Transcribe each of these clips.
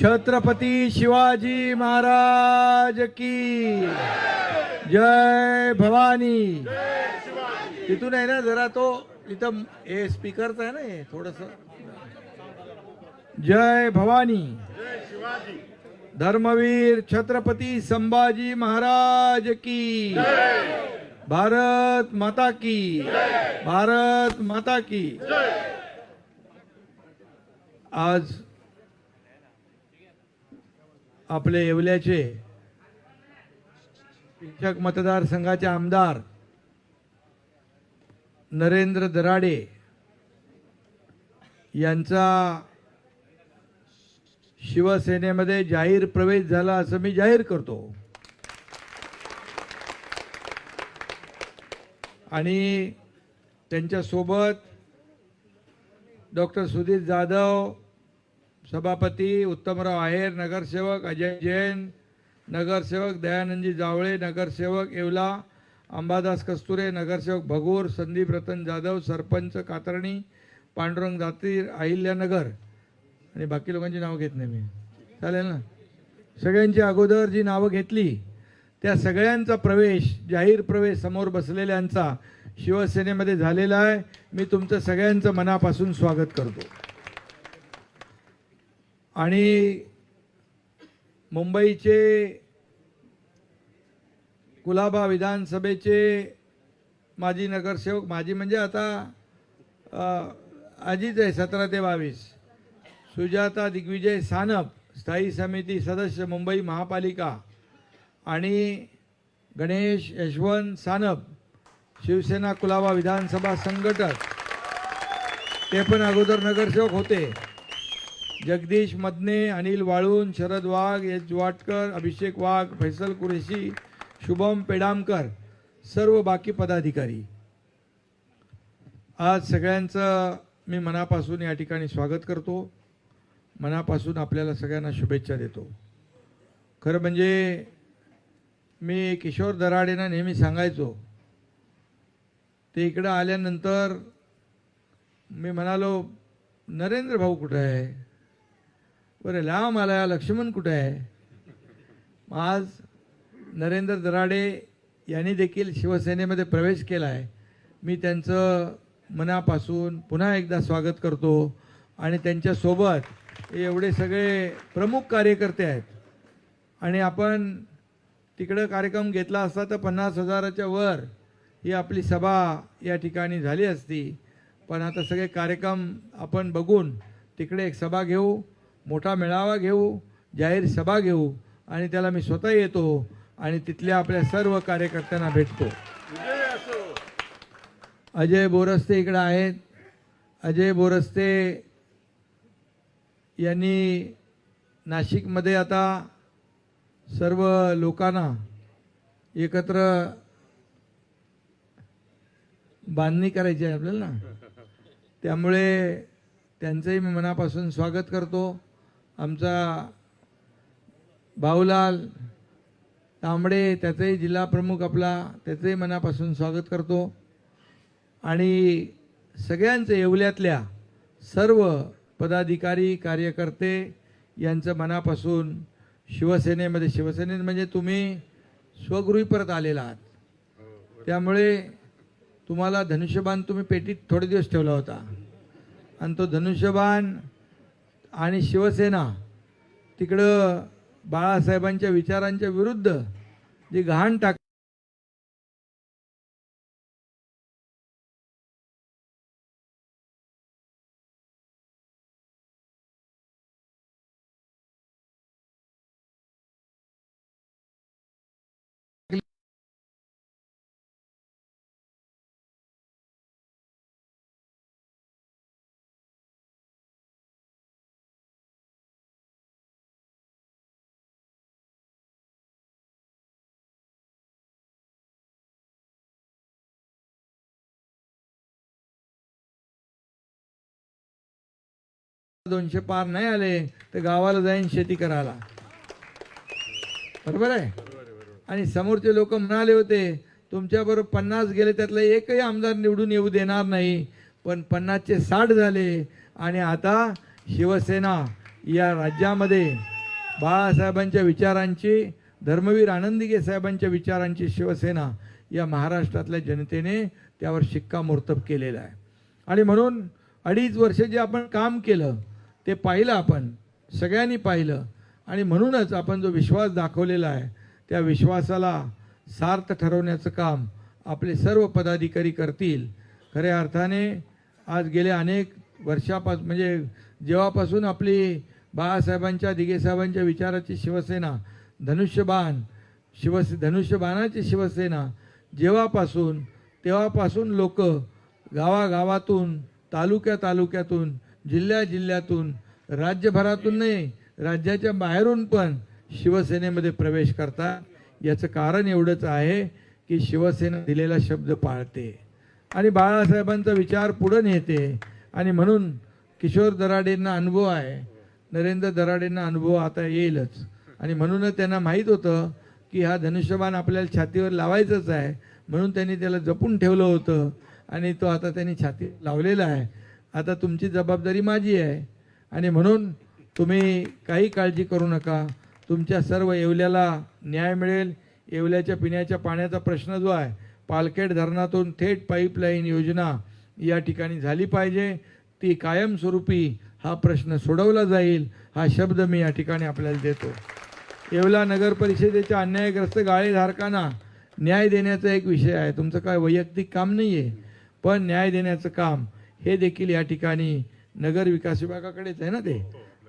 छत्रपती शिवाजी महाराज की जय भवानी. तिथून आहे ना जरा तो इथं हे स्पीकरचं आहे ना हे थोडस. जय भवानी. धर्मवीर छत्रपती संभाजी महाराज की. भारत माता की. भारत माता की. आज आपले येवल्याचे शिक्षक मतदारसंघाचे आमदार नरेंद्र दराडे यांचा शिवसेनेमध्ये जाहीर प्रवेश झाला असं मी जाहीर करतो. आणि त्यांच्यासोबत डॉक्टर सुधीर जाधव सभापती उत्तमराव आहेर नगरसेवक अजय जैन नगरसेवक दयानंदजी जावळे नगरसेवक येवला अंबादास कस्तुरे नगरसेवक भगूर संदीप रतन जाधव सरपंच कातरणी पांडुरंग जातीर अहिल्यानगर. आणि बाकी लोकांची नावं घेत नाही मी. चालेल ना? सगळ्यांची अगोदर जी नावं घेतली त्या सगळ्यांचा प्रवेश जाहीर प्रवेश समोर बसलेल्यांचा शिवसेनेमध्ये झालेला आहे. मी तुमचं सगळ्यांचं मनापासून स्वागत करतो. आणि मुंबईचे कुलाबा विधानसभेचे माजी नगरसेवक माजी म्हणजे आता अजित आजीच आहे सतरा ते बावीस. सुजाता दिग्विजय सानप स्थायी समिती सदस्य मुंबई महापालिका. आणि गणेश यशवंत सानप शिवसेना कुलाबा विधानसभा संघटक. ते पण अगोदर नगरसेवक होते. जगदीश मदने अनिल वाळून शरद वाघ एच वाटकर अभिषेक वाघ फैसल कुरेशी शुभम पेडामकर सर्व बाकी पदाधिकारी. आज सगळ्यांचं मी मनापासून या ठिकाणी स्वागत करतो. मनापासून आपल्याला सगळ्यांना शुभेच्छा देतो. खरं म्हणजे मी किशोर दराडेंना नेहमी सांगायचो ते इकडं आल्यानंतर मी म्हणालो नरेंद्र भाऊ कुठं आहे? बरं लांब मला लक्ष्मण कुठं आहे? आज नरेंद्र दराडे यांनी देखील शिवसेनेमध्ये प्रवेश केला आहे मी त्यांचं मनापासून पुन्हा एकदा स्वागत करतो आणि त्यांच्यासोबत हे एवढे सगळे प्रमुख कार्यकर्ते आहेत. आणि आपण तिकडं कार्यक्रम घेतला असता तर पन्नास हजाराच्या वर ही आपली सभा या ठिकाणी झाली असती. पण आता सगळे कार्यक्रम आपण बघून तिकडे एक सभा घेऊ. मोठा मेळावा घेऊ जाहीर सभा घेऊ आणि त्याला मी स्वतः येतो आणि तिथल्या आपल्या सर्व कार्यकर्त्यांना भेटतो. अजय बोरस्ते इकडे आहेत. अजय बोरस्ते यांनी नाशिकमध्ये आता सर्व लोकांना एकत्र बांधणी करायची आहे आपल्याला ना. त्यामुळे त्यांचंही मी मनापासून स्वागत करतो. आमचा भाऊलाल तांबडे त्याचंही जिल्हा प्रमुख आपला त्याचंही मनापासून स्वागत करतो. आणि सगळ्यांचं येवल्यातल्या सर्व पदाधिकारी कार्यकर्ते यांचं मनापासून शिवसेनेमध्ये शिवसेनेत म्हणजे तुम्ही स्वगृही परत आलेला आहात. त्यामुळे तुम्हाला धनुष्यबाण तुम्ही पेटीत थोडे दिवस ठेवला होता. आणि तो धनुष्यबाण आणि शिवसेना तिकडं बाळासाहेबांच्या विचारांच्या विरुद्ध जी घाण टाक दोनशे पार नाही आले तर गावाला जाईन शेती करायला. बरोबर आहे? आणि समोरचे लोक म्हणाले होते तुमच्याबरोबर पन्नास गेले त्यातला एकही आमदार निवडून येऊ देणार नाही. पण पन्नासचे साठ झाले आणि आता शिवसेना या राज्यामध्ये बाळासाहेबांच्या विचारांची धर्मवीर आनंदीगे साहेबांच्या विचारांची शिवसेना या महाराष्ट्रातल्या जनतेने त्यावर शिक्कामोर्तब केलेला आहे. आणि म्हणून अडीच वर्ष जे आपण काम केलं ते पाहिलं आपण सगळ्यांनी पाहिलं. आणि म्हणूनच आपण जो विश्वास दाखवलेला आहे त्या विश्वासाला सार्थ ठरवण्याचं काम आपले सर्व पदाधिकारी करतील. खऱ्या अर्थाने आज गेल्या अनेक वर्षापासून म्हणजे जेव्हापासून आपली बाळासाहेबांच्या दिगेसाहेबांच्या विचाराची शिवसेना धनुष्यबाण शिवसे धनुष्यबाणाची शिवसेना जेव्हापासून तेव्हापासून लोक गावागावातून तालुक्या तालुक्यातून जिल्ह्या जिल्ह्यातून राज्यभरातून नाही राज्याच्या बाहेरून पण शिवसेनेमध्ये प्रवेश करतात. याचं कारण एवढंच आहे की शिवसेना दिलेला शब्द पाळते. आणि बाळासाहेबांचा विचार पुढं नेते. आणि म्हणून किशोर दराडेंना अनुभव आहे. नरेंद्र दराडेंना अनुभव आता येईलच. आणि म्हणूनच त्यांना माहीत होतं की हा धनुष्यबाण आपल्याला छातीवर लावायचंच आहे. म्हणून त्यांनी त्याला जपून ठेवलं होतं. आणि तो आता त्यांनी छाती लावलेला आहे. आता तुमची जबाबदारी माझी आहे. आणि म्हणून तुम्ही काही काळजी करू नका. तुमच्या सर्व येवल्याला न्याय मिळेल. येवल्याच्या पिण्याच्या पाण्याचा प्रश्न जो आहे पालखेड धरणातून थेट पाईपलाईन योजना या ठिकाणी झाली पाहिजे. ती कायमस्वरूपी हा प्रश्न सोडवला जाईल हा शब्द मी या ठिकाणी आपल्याला देतो. येवला नगर परिषदेच्या अन्यायग्रस्त गाळेधारकांना न्याय देण्याचा एक विषय आहे. तुमचं काय वैयक्तिक काम नाही आहे पण न्याय देण्याचं काम हे देखील या ठिकाणी नगर विकास विभागाकडेच आहे ना ते?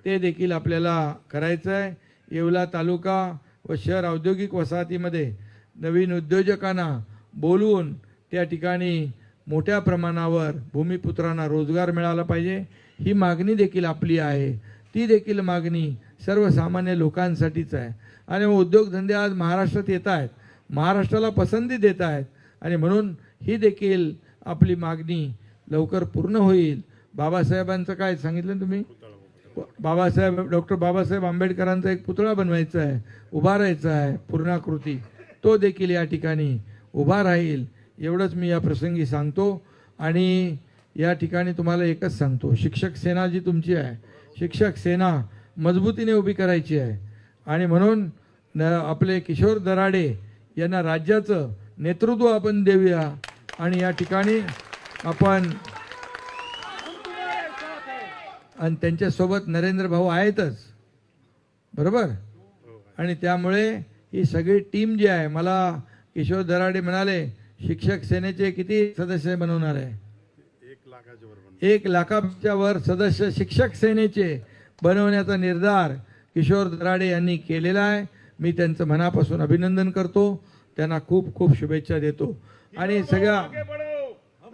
ते देखील आपल्याला करायचं आहे येवला तालुका व शहर औद्योगिक वसाहतीमध्ये नवीन उद्योजकांना बोलवून त्या ठिकाणी मोठ्या प्रमाणावर भूमिपुत्रांना रोजगार मिळाला पाहिजे. ही मागणी देखील आपली आहे. ती देखील मागणी सर्वसामान्य लोकांसाठीच आहे. आणि उद्योगधंदे आज महाराष्ट्रात येत आहेत. महाराष्ट्राला पसंती देत आहेत. आणि म्हणून ही देखील आपली मागणी लवकर पूर्ण होईल. बाबासाहेबांचं काय सांगितलं ना तुम्ही? बाबासाहेब डॉक्टर बाबासाहेब आंबेडकरांचा एक पुतळा बनवायचा आहे. उभारायचा आहे. पूर्णाकृती. तो देखील या ठिकाणी उभा राहील. एवढंच मी या प्रसंगी सांगतो. आणि या ठिकाणी तुम्हाला एकच सांगतो. शिक्षक सेना जी तुमची आहे शिक्षक सेना मजबूतीने उभी करायची आहे. आणि म्हणून न आपले किशोर दराडे यांना राज्याचं नेतृत्व आपण देऊया. आणि या ठिकाणी आपण आणि त्यांच्यासोबत नरेंद्र भाऊ आहेतच. बरोबर? आणि त्यामुळे ही सगळी टीम जी आहे मला किशोर दराडे म्हणाले शिक्षक सेनेचे किती सदस्य बनवणार? आहे एक लाखाच्या वर सदस्य शिक्षक सेनेचे बनवण्याचा निर्धार किशोर दराडे यांनी केलेला आहे. मी त्यांचं मनापासून अभिनंदन करतो. त्यांना खूप खूप शुभेच्छा देतो. आणि सगळ्या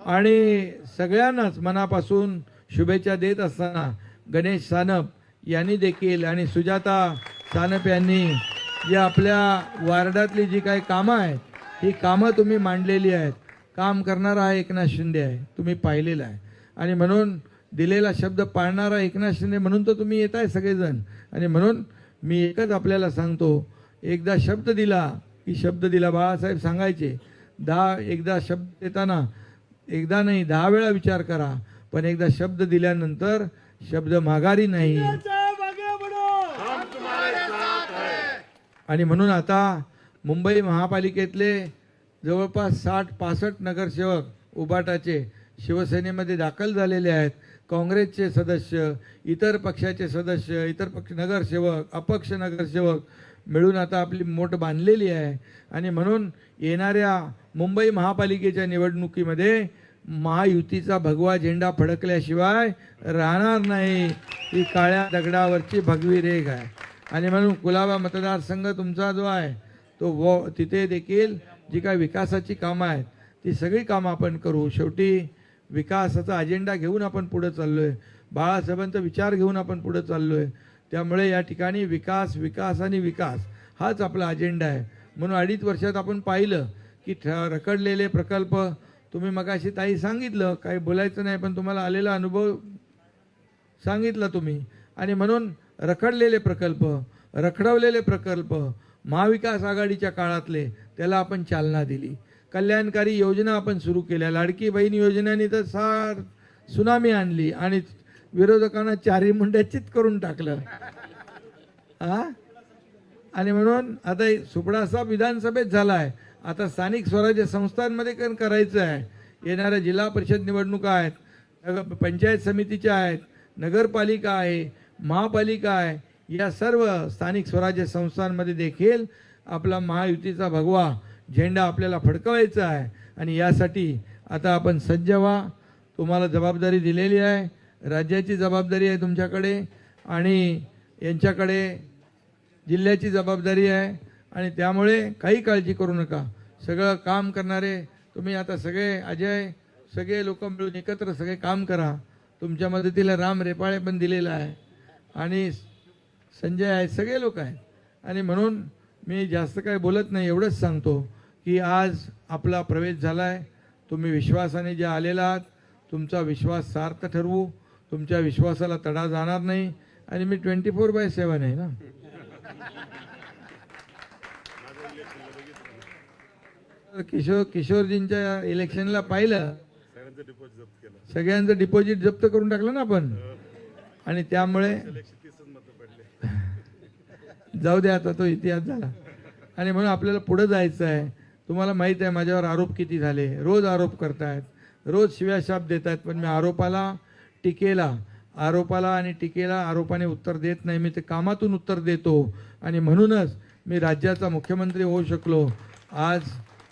आणि सगळ्यांनाच मनापासून शुभेच्छा देत असताना गणेश सानप यांनी देखील आणि सुजाता सानप यांनी या आपल्या वार्डातली जी काही कामं आहेत ही कामं तुम्ही मांडलेली आहेत. काम करणारा हा एकनाथ शिंदे आहे तुम्ही पाहिलेला आहे. आणि म्हणून दिलेला शब्द पाळणारा एकनाथ शिंदे म्हणून तर तुम्ही येत आहे सगळेजण. आणि म्हणून मी एकच आपल्याला सांगतो एकदा शब्द दिला की शब्द दिला. बाळासाहेब सांगायचे दहा एकदा शब्द देताना एकदा नाही दहा वेळा विचार करा पण एकदा शब्द दिल्यानंतर शब्द माघारी नाही. आणि म्हणून आता मुंबई महापालिकेतले जवळपास साठ पासष्ट नगरसेवक उबाटाचे शिवसेनेमध्ये दाखल झालेले आहेत. काँग्रेसचे सदस्य इतर पक्षाचे सदस्य इतर पक्ष नगरसेवक अपक्ष नगरसेवक मिळून आता आपली मोठ बांधलेली आहे. आणि म्हणून येणाऱ्या मुंबई महापालिकेच्या निवडणुकीमध्ये महायुतीचा भगवा झेंडा फडकल्याशिवाय राहणार नाही. ही काळ्या दगडावरची भगवी रेघ आहे. आणि म्हणून कुलाबा मतदारसंघ तुमचा जो आहे तो व तिथे देखील जी काही विकासाची कामं आहेत ती सगळी कामं आपण करू. शेवटी विकासाचा अजेंडा घेऊन आपण पुढे चाललो आहे बाळासाहेबांचा विचार घेऊन आपण पुढे चाललो आहे त्यामुळे या ठिकाणी विकास विकास आणि विकास हाच आपला अजेंडा आहे. म्हणून अडीच वर्षात आपण पाहिलं की ठ- रखडलेले प्रकल्प तुम्ही मगाशी ताई सांगितलं काही बोलायचं नाही पण तुम्हाला आलेला अनुभव सांगितला तुम्ही. आणि म्हणून रखडलेले प्रकल्प रखडवलेले प्रकल्प महाविकास आघाडीच्या काळातले त्याला आपण चालना दिली. कल्याणकारी योजना आपण सुरू केल्या. लाडकी बहीण योजनेने तर सार सुनामी आणली आणि विरोधकांना चारी मुंड्या चित करून टाकलं. हा? आणि म्हणून आता हे सुपडासा विधानसभेत झाला आहे आता स्थानिक स्वराज्य संस्थांमध्ये पण करायचं आहे. येणाऱ्या जिल्हा परिषद निवडणुका आहेत नगर पंचायत समितीच्या आहेत नगरपालिका आहे महापालिका आहे या सर्व स्थानिक स्वराज्य संस्थांमध्ये देखील आपला महायुतीचा भगवा झेंडा आपल्याला फडकवायचा आहे. आणि यासाठी आता आपण सज्ज व्हा. तुम्हाला जबाबदारी दिलेली आहे. राज्याची जबाबदारी आहे तुमच्याकडे. आणि यांच्याकडे जिल्ह्याची जबाबदारी आहे आणि त्यामुळे काही काळजी करू नका. सगळं काम करणारे तुम्ही आता सगळे अजय सगळे लोक मिळून एकत्र सगळे काम करा. तुमच्या मदतीला राम रेपाळे पण दिलेला आहे. आणि संजय आहे सगळे लोक आहेत. आणि म्हणून मी जास्त काही बोलत नाही एवढंच सांगतो की आज आपला प्रवेश झाला आहे तुम्ही विश्वासाने जे आलेला आहात तुमचा विश्वास सार्थ ठरवू. तुमच्या विश्वासाला तडा जाणार नाही. आणि मी ट्वेंटी फोर बाय सेवन आहे ना. किशोर किशोरजींच्या इलेक्शनला पाहिलं सगळ्यांचं डिपॉझिट जप्त करून टाकलं ना आपण. आणि त्यामुळे जाऊ दे आता तो इतिहास झाला. आणि म्हणून आपल्याला पुढे जायचं आहे. तुम्हाला माहीत आहे माझ्यावर आरोप किती झाले? रोज आरोप करतायत. रोज शिव्याशाप देत आहेत पण मी आरोपाला टीकेला आरोपाला आणि टीकेला आरोपाने उत्तर देत नाही. मी ते कामातून उत्तर देतो. आणि म्हणूनच मी राज्याचा मुख्यमंत्री होऊ शकलो. आज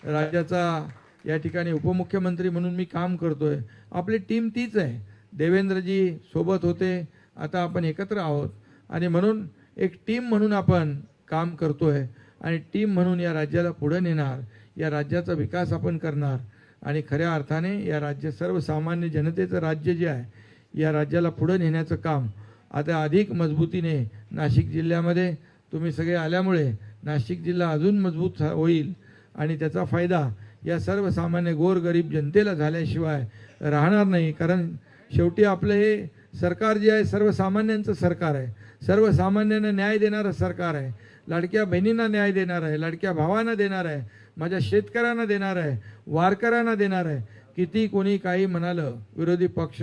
राज्याचा या ठिकाणी उपमुख्यमंत्री म्हणून मी काम करतोय. आपली टीम तीच आहे. देवेंद्रजी सोबत होते. आता आपण एकत्र आहोत. आणि म्हणून एक टीम म्हणून आपण काम करतोय. आणि टीम म्हणून या राज्याला पुढे नेणार. या राज्याचा विकास आपण करणार. आणि खऱ्या अर्थाने या राज्य सर्वसामान्य जनतेचं राज्य जे आहे या राज्याला पुढं नेण्याचं काम आता अधिक मजबूतीने नाशिक जिल्ह्यामध्ये तुम्ही सगळे आल्यामुळे नाशिक जिल्हा अजून मजबूत होईल आणि त्याचा फायदा या सर्वसामान्य गोरगरीब जनतेला झाल्याशिवाय राहणार नाही. कारण शेवटी आपलं हे सरकार जे आहे सर्वसामान्यांचं सरकार आहे. सर्वसामान्यांना न्याय देणारं सरकार आहे. लाडक्या बहिणींना न्याय देणार आहे लाडक्या भावांना देणार आहे माझ्या शेतकऱ्यांना देणार आहे वारकऱ्यांना देणार आहे. किती कोणी काही म्हणालं विरोधी पक्ष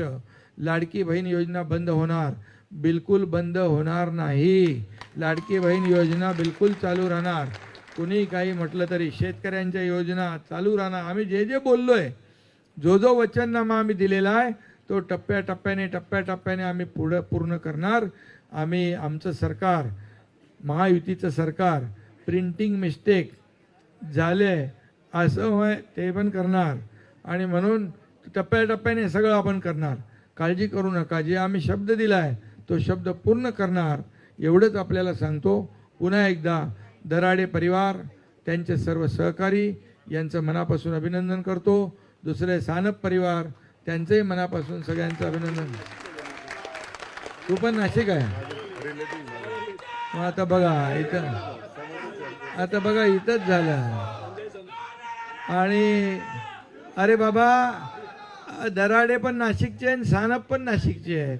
लाडकी बहीण योजना बंद होणार. बिलकुल बंद होणार नाही. लाडकी बहीण योजना बिलकुल चालू राहणार. कुणी काही म्हटलं तरी शेतकऱ्यांच्या योजना चालू राहणार. आम्ही जे जे बोललोय जो जो वचननामा आम्ही दिलेला आहे तो टप्प्याटप्प्याने टप्प्याटप्प्याने आम्ही पुढं पूर्ण करणार. आम्ही आमचं सरकार महायुतीचं सरकार प्रिंटिंग मिस्टेक झाले असं होय ते पण करणार. आणि म्हणून टप्प्याटप्प्याने सगळं आपण करणार. काळजी करू नका. जे आम्ही शब्द दिला आहे तो शब्द पूर्ण करणार. एवढंच आपल्याला सांगतो. पुन्हा एकदा दराडे परिवार त्यांचे सर्व सहकारी यांचं मनापासून अभिनंदन करतो. दुसरे सानप परिवार त्यांचंही मनापासून सगळ्यांचं अभिनंदन. तू पण नाशिक आहे? मग आता बघा इथं आता बघा इथंच झालं. आणि अरे बाबा दराडे पण नाशिकचे आणि सानप पण नाशिकचे आहेत.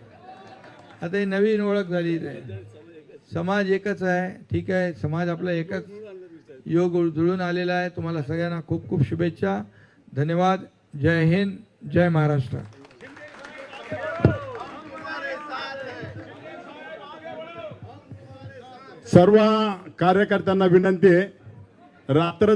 आता ही नवीन ओळख झाली समाज एकच आहे ठीक आहे समाज आपला एकच. योग जुळून आलेला आहे. तुम्हाला सगळ्यांना खूप खूप शुभेच्छा. धन्यवाद. जय हिंद जय महाराष्ट्र. सर्व कार्यकर्त्यांना विनंती आहे. रात्र